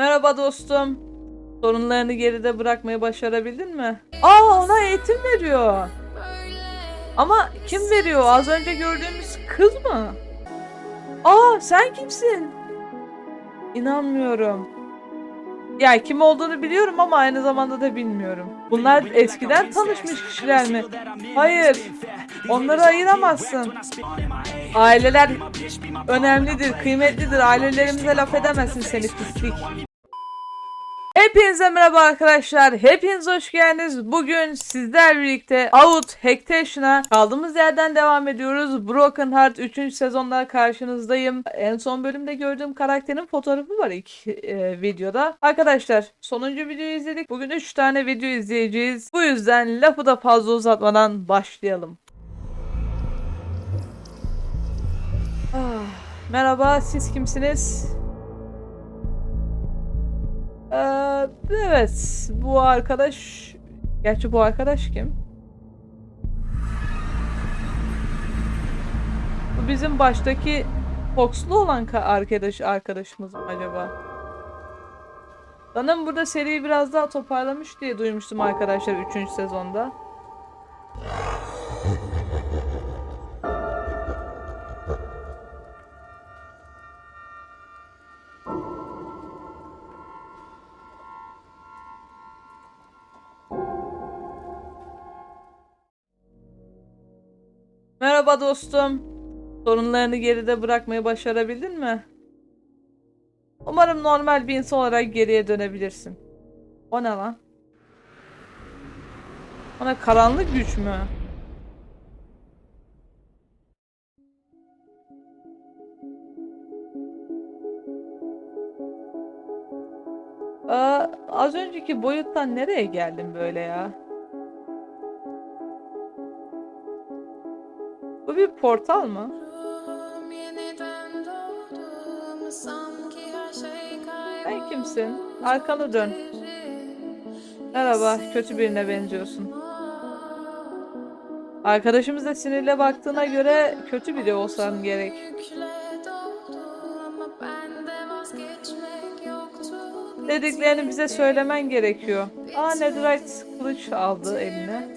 Merhaba dostum. Sorunlarını geride bırakmayı başarabildin mi? Aa ona eğitim veriyor. Ama kim veriyor? Az önce gördüğümüz kız mı? Aa sen kimsin? İnanmıyorum. Ya kim olduğunu biliyorum ama aynı zamanda da bilmiyorum. Bunlar eskiden tanışmış kişiler mi? Hayır. Onları ayıramazsın. Aileler önemlidir, kıymetlidir. Ailelerimize laf edemezsin seni pislik. Hepinize merhaba arkadaşlar. Hepiniz hoş geldiniz. Bugün sizler birlikte Out Hactation'a kaldığımız yerden devam ediyoruz. Broken Heart 3. sezonda karşınızdayım. En son bölümde gördüğüm karakterin fotoğrafı var ilk e, videoda. Arkadaşlar sonuncu videoyu izledik. Bugün 3 tane video izleyeceğiz. Bu yüzden lafı da fazla uzatmadan başlayalım. Ah, merhaba siz kimsiniz? Evet bu arkadaş gerçi bu arkadaş kim? Bu bizim baştaki Fox'lu olan ka- arkadaş arkadaşımız mı acaba? Sanırım burada seriyi biraz daha toparlamış diye duymuştum arkadaşlar 3. sezonda. Merhaba dostum. Sorunlarını geride bırakmayı başarabildin mi? Umarım normal bir insan olarak geriye dönebilirsin. O ne lan? Ona karanlık güç mü? Aa, az önceki boyuttan nereye geldim böyle ya? Portal mı? Sen kimsin? Arkanı dön. Merhaba, kötü birine benziyorsun. Arkadaşımız da sinirle baktığına göre kötü biri olsan gerek. Dediklerini bize söylemen gerekiyor. Aa Netherite kılıç aldı eline.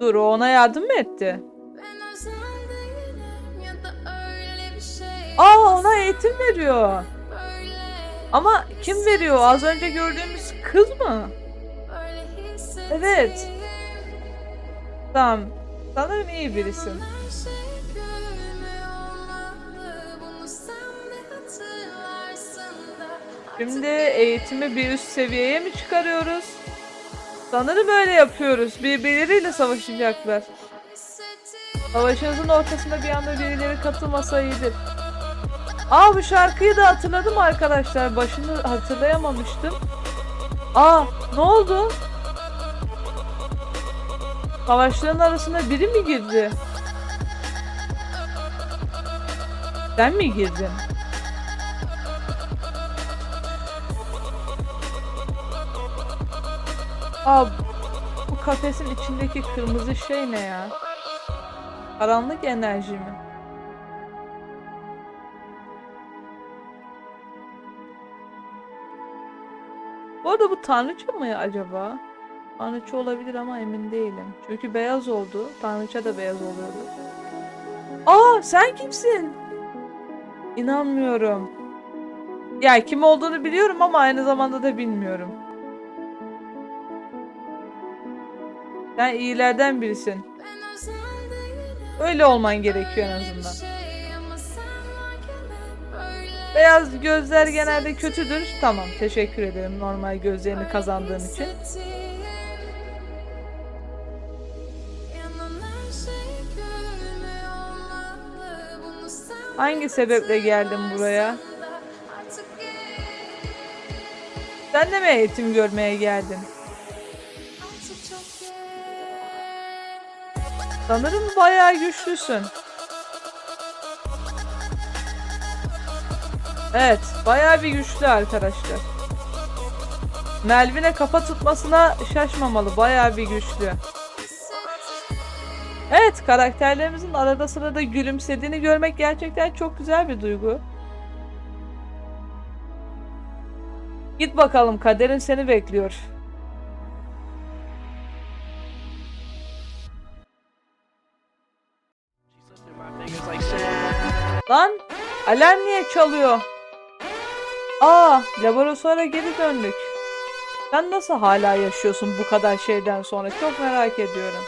Dur o ona yardım mı etti? Aa ona eğitim veriyor. Ama kim veriyor? Az önce gördüğümüz kız mı? Evet. Tamam. Sanırım iyi birisin. Şimdi eğitimi bir üst seviyeye mi çıkarıyoruz? Sanırım öyle yapıyoruz. Birbirleriyle savaşacaklar. Savaşınızın ortasında bir anda birileri katılmasa iyidir. Aa bu şarkıyı da hatırladım arkadaşlar. Başını hatırlayamamıştım. Aa ne oldu? Savaşların arasında biri mi girdi? Sen mi girdin? Aa bu kafesin içindeki kırmızı şey ne ya? Karanlık enerji mi? Tanrıça mı acaba? Tanrıça olabilir ama emin değilim. Çünkü beyaz oldu. Tanrıça da beyaz oluyordu. Aa sen kimsin? İnanmıyorum. Ya kim olduğunu biliyorum ama aynı zamanda da bilmiyorum. Sen iyilerden birisin. Öyle olman gerekiyor en azından. Beyaz gözler genelde kötüdür. Tamam teşekkür ederim normal gözlerini kazandığın için. Hangi sebeple geldin buraya? Sen de mi eğitim görmeye geldin? Sanırım bayağı güçlüsün. Evet, bayağı bir güçlü arkadaşlar. Melvin'e kafa tutmasına şaşmamalı, bayağı bir güçlü. Evet, karakterlerimizin arada sırada gülümsediğini görmek gerçekten çok güzel bir duygu. Git bakalım kaderin seni bekliyor. Lan alarm niye çalıyor? Aa laboratuvara geri döndük. Sen nasıl hala yaşıyorsun bu kadar şeyden sonra? Çok merak ediyorum.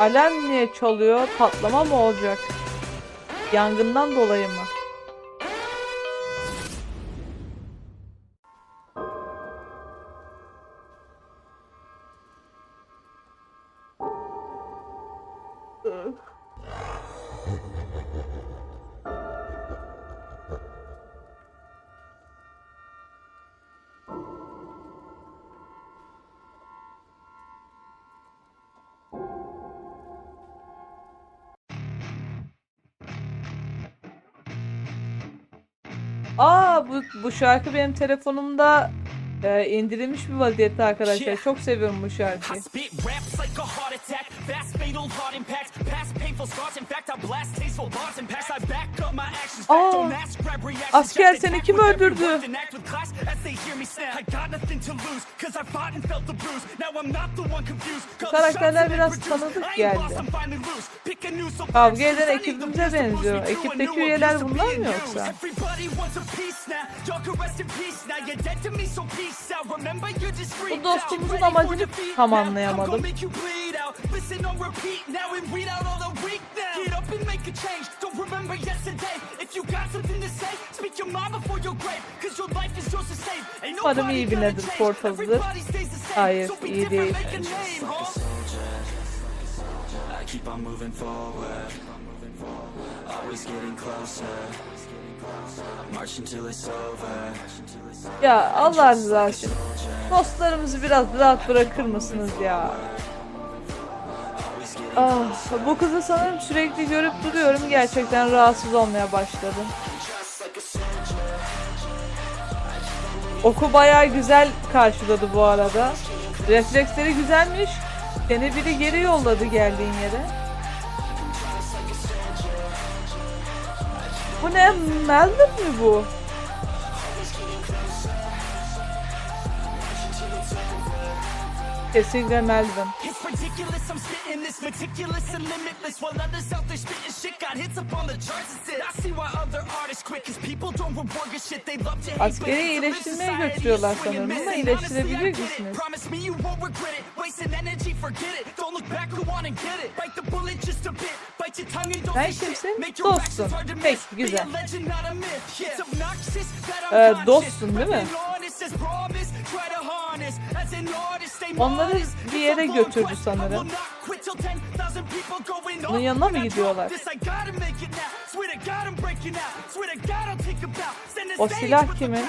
Alarm niye çalıyor? Patlama mı olacak? Yangından dolayı mı? Aa bu, bu şarkı benim telefonumda e, indirilmiş bir vaziyette arkadaşlar. Çok seviyorum bu şarkıyı. Aa, asker seni kim öldürdü? They hear me snap. I got nothing to lose, cause I fought and felt the bruise. Now I'm not the one confused. The karakterler biraz tanıdık geldi. Kavga eden ekibimize benziyor. Ekipteki üyeler bunlar mı yoksa? Bu dostumuzun amacını tam anlayamadım. If you got something to say, speak your mind before your grave. Cause your life is yours to save. Umarım iyi bir nedir, same. Hayır, iyi değil. keep on moving forward, always getting closer. I'm marching till it's over. Ya Allah rızası için. Dostlarımızı biraz rahat bırakır mısınız ya? Ah, bu kızı sanırım sürekli görüp duruyorum. Gerçekten rahatsız olmaya başladım. Oku bayağı güzel karşıladı bu arada. Refleksleri güzelmiş. Seni biri geri yolladı geldiğin yere. Bu ne? Melvin mi bu? Kesinlikle Melvin. It's ridiculous, I'm spitting this meticulous and limitless While others out there spitting shit got hits up on the charts and shit I see why other artists quit Cause people don't reward good shit They love to hate Askeri iyileştirmeye götürüyorlar sanırım ama And iyileştirebilecek honestly, I get it. misiniz? Promise me you won't regret it Wasting energy, forget it Don't look back, go on and get it Bite the bullet just a bit Bite your tongue and don't Sen kimsin? your Dostsun. Peki, güzel. Ee, dostsun değil mi? Onları bir yere götürdü sanırım. will not quit till 10,000 people going Bunun yanına mı gidiyorlar? O silah kimin?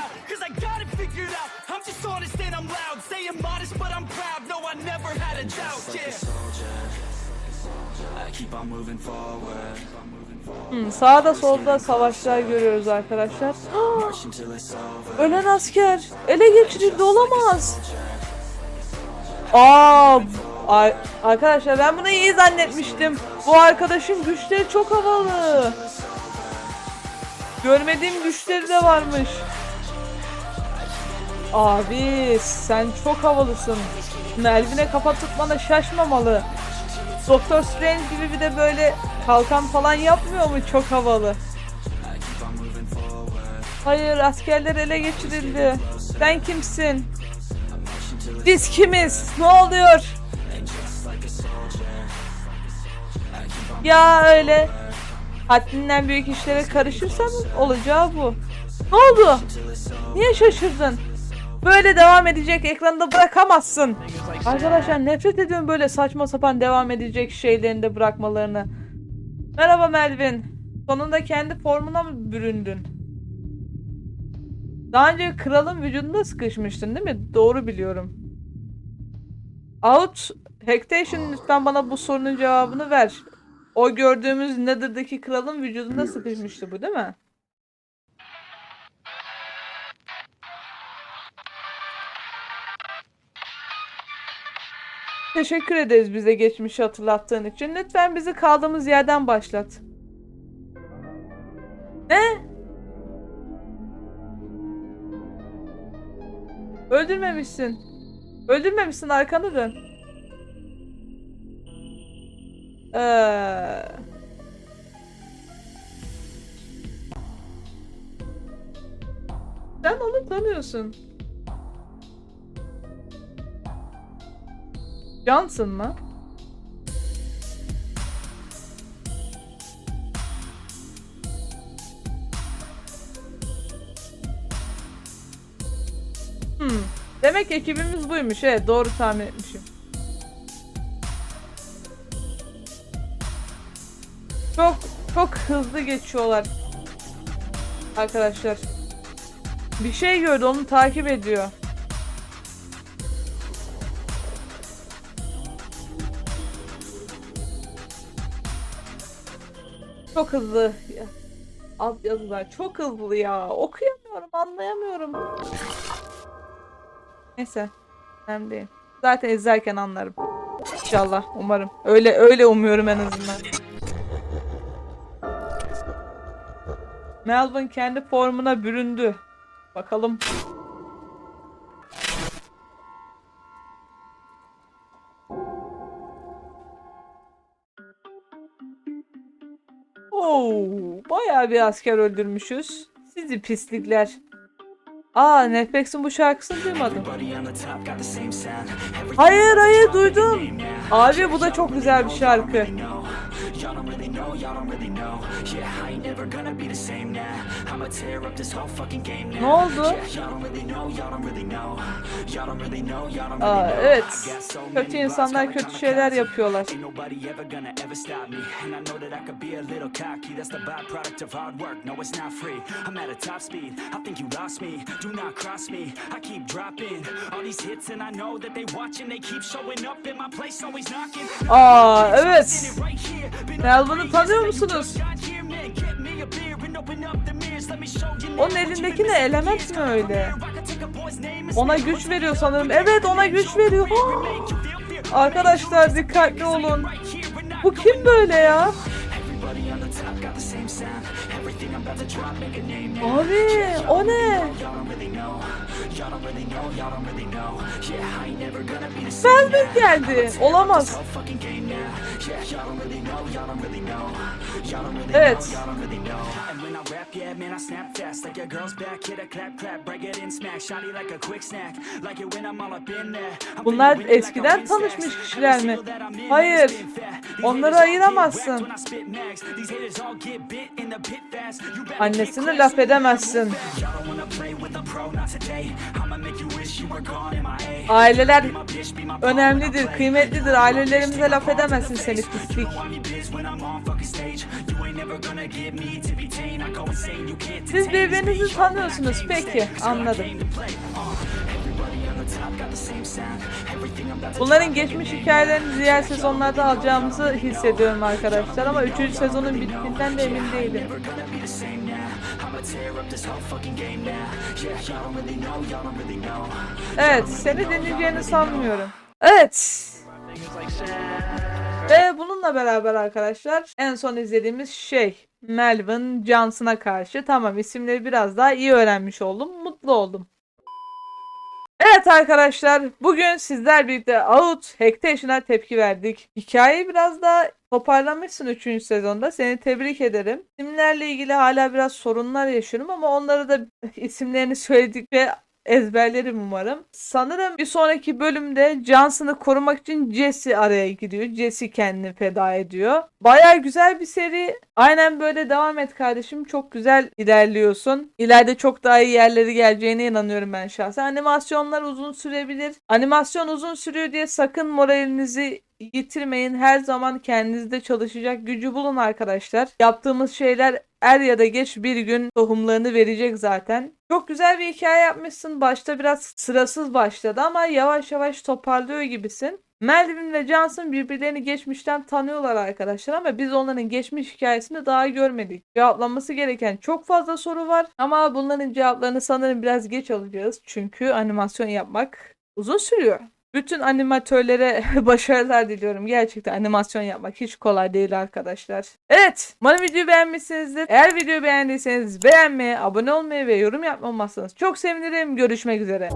Hmm, sağda solda savaşlar görüyoruz arkadaşlar. Ölen asker ele geçirildi olamaz. Aa, ar- arkadaşlar ben bunu iyi zannetmiştim. Bu arkadaşın güçleri çok havalı. Görmediğim güçleri de varmış. Abi sen çok havalısın. Melvin'e kafa tutmana şaşmamalı. Doktor Strange gibi bir de böyle kalkan falan yapmıyor mu? Çok havalı. Hayır askerler ele geçirildi. Sen kimsin? Biz kimiz? Ne oluyor? Ya öyle. Haddinden büyük işlere karışırsan olacağı bu. Ne oldu? Niye şaşırdın? Böyle devam edecek ekranda bırakamazsın. Arkadaşlar nefret ediyorum böyle saçma sapan devam edecek şeylerini de bırakmalarını. Merhaba Melvin. Sonunda kendi formuna mı büründün? Daha önce kralın vücudunda sıkışmıştın değil mi? Doğru biliyorum. Out Hectation lütfen bana bu sorunun cevabını ver. O gördüğümüz Nether'daki kralın vücudunda sıkışmıştı bu değil mi? Teşekkür ederiz bize geçmişi hatırlattığın için. Lütfen bizi kaldığımız yerden başlat. Ne? Öldürmemişsin. Öldürmemişsin arkanı dön. Ee... Sen onu tanıyorsun. Johnson mı? Hmm. Demek ekibimiz buymuş. Evet doğru tahmin etmişim. Çok çok hızlı geçiyorlar. Arkadaşlar. Bir şey gördü onu takip ediyor. Çok hızlı. Alt yazılar çok hızlı ya. Okuyamıyorum, anlayamıyorum. Neyse. Önemli değil. Zaten izlerken anlarım. İnşallah, umarım. Öyle öyle umuyorum en azından. Melvin kendi formuna büründü. Bakalım. Oo, bayağı bir asker öldürmüşüz. Sizi pislikler. Aa, Netflix'in bu şarkısını duymadım. Hayır hayır duydum. Abi bu da çok güzel bir şarkı. Yeah, I ain't never gonna be the same now. I'ma tear up this whole fucking game now. Ne oldu? Aa, evet. Kötü insanlar kötü şeyler yapıyorlar. Aa evet. Melvin'i tanıyor musunuz? Onun elindeki ne? Element mi öyle? Ona güç veriyor sanırım. Evet ona güç veriyor. Arkadaşlar dikkatli olun. Bu kim böyle ya? Abi o ne? Melvin geldi. Olamaz. Evet. Bunlar eskiden tanışmış kişiler mi? Hayır. Onları ayıramazsın. keep laf edemezsin. Aileler önemlidir, kıymetlidir. Ailelerimize laf edemezsin seni pislik. Siz birbirinizi tanıyorsunuz. Peki, anladım. Bunların geçmiş hikayelerini diğer sezonlarda alacağımızı hissediyorum arkadaşlar ama 3. sezonun bittiğinden de emin değilim. Evet, seni dinleyeceğini sanmıyorum. Evet. Ve bununla beraber arkadaşlar en son izlediğimiz şey Melvin Johnson'a karşı. Tamam isimleri biraz daha iyi öğrenmiş oldum. Mutlu oldum. Evet arkadaşlar bugün sizler birlikte Out Hactation'a tepki verdik. Hikayeyi biraz daha toparlamışsın 3. sezonda. Seni tebrik ederim. İsimlerle ilgili hala biraz sorunlar yaşıyorum ama onları da isimlerini söyledikçe ezberlerim umarım. Sanırım bir sonraki bölümde Johnson'ı korumak için Jesse araya gidiyor. Jesse kendini feda ediyor. Baya güzel bir seri. Aynen böyle devam et kardeşim. Çok güzel ilerliyorsun. İleride çok daha iyi yerlere geleceğine inanıyorum ben şahsen. Animasyonlar uzun sürebilir. Animasyon uzun sürüyor diye sakın moralinizi yitirmeyin. Her zaman kendinizde çalışacak gücü bulun arkadaşlar. Yaptığımız şeyler er ya da geç bir gün tohumlarını verecek zaten. Çok güzel bir hikaye yapmışsın. Başta biraz sırasız başladı ama yavaş yavaş toparlıyor gibisin. Melvin ve Johnson birbirlerini geçmişten tanıyorlar arkadaşlar ama biz onların geçmiş hikayesini daha görmedik. Cevaplanması gereken çok fazla soru var ama bunların cevaplarını sanırım biraz geç alacağız. Çünkü animasyon yapmak uzun sürüyor. Bütün animatörlere başarılar diliyorum. Gerçekten animasyon yapmak hiç kolay değil arkadaşlar. Evet, umarım videoyu beğenmişsinizdir. Eğer videoyu beğendiyseniz beğenmeyi, abone olmayı ve yorum yapmayı unutmazsanız çok sevinirim. Görüşmek üzere.